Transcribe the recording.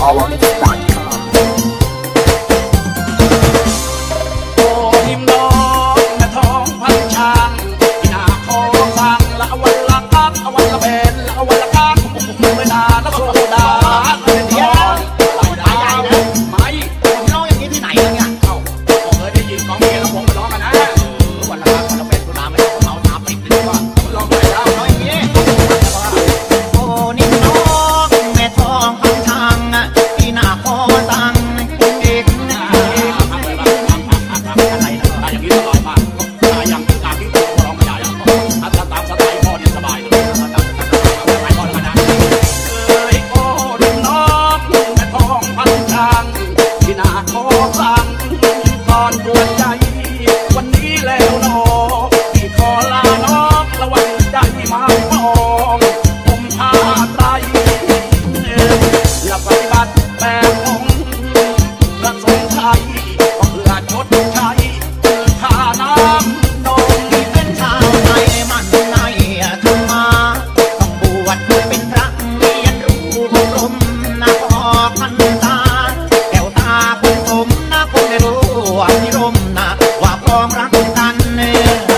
好我给你打一 สั่นอนปวดใจ में